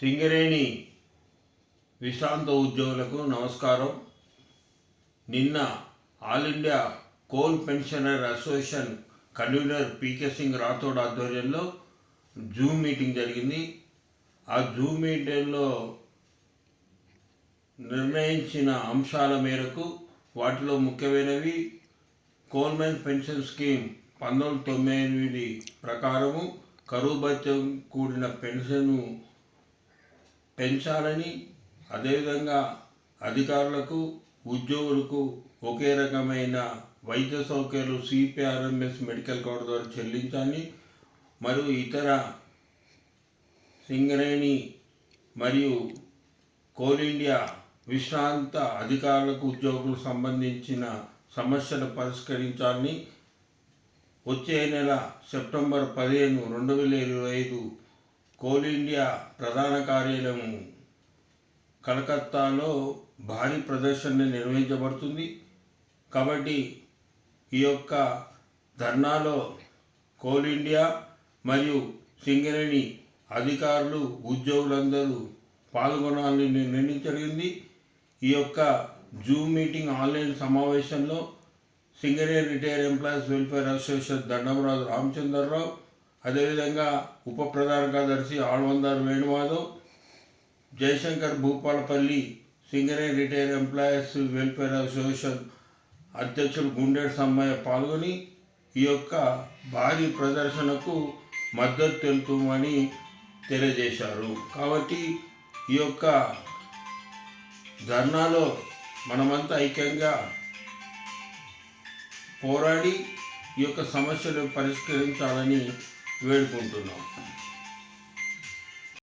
సింగరేణి విశ్రాంత ఉద్యోగులకు నమస్కారం. నిన్న all India coal pensioner association convener PK Singh Rathod ఆధ్వర్యంలో జూమ్ మీటింగ్ జరిగింది. ఆ జూమ్ మీటింగ్లో నిర్ణయించిన అంశాల మేరకు వాటిలో ముఖ్యమైనవి కోల్మెన్ పెన్షన్ స్కీమ్ పంతొమ్మిది తొంభై ఎనిమిది ప్రకారము కరువు భత్యం కూడిన పెన్షన్ను పెంచాలని అదేవిధంగా అధికారులకు ఉద్యోగులకు ఒకే రకమైన వైద్య సౌకర్యాలు సిపిఆర్ఎంఎస్ మెడికల్ కార్డు ద్వారా చెల్లించాలని మరియు ఇతర సింగరేణి మరియు కోల్ ఇండియా విశ్రాంత అధికారులకు ఉద్యోగులకు సంబంధించిన సమస్యలు పరిష్కరించాలని వచ్చే నెల సెప్టెంబర్ పదిహేను రెండు వేల ఇరవై ఐదు కోల్ ఇండియా ప్రధాన కార్యాలయం కలకత్తాలో భారీ ప్రదర్శన నిర్వహించబడుతుంది. కాబట్టి ఈ యొక్క ధర్నాలో కోల్ ఇండియా మరియు సింగరేణి అధికారులు ఉద్యోగులందరూ పాల్గొనాలని నిర్ణయం జరిగింది. ఈ యొక్క జూమ్ మీటింగ్ ఆన్లైన్ సమావేశంలో Singareni retire employees welfare association Dandamaraju Ramachandrarao అదేవిధంగా ఉప ప్రధాన కార్యదర్శి Alvandaru Venumadhav Jayashankar Bhupalpally Singareni retire employees welfare association అధ్యక్షుడు గుండెడు సమ్మయ్య పాల్గొని ఈ యొక్క భారీ ప్రదర్శనకు మద్దతు తెలుపుమని తెలియజేశారు. కాబట్టి ఈ యొక్క ధర్నాలో మనమంతా ఐక్యంగా పోరాడి ఈ యొక్క సమస్యలు పరిష్కరించాలని వేడుకుంటున్నాం.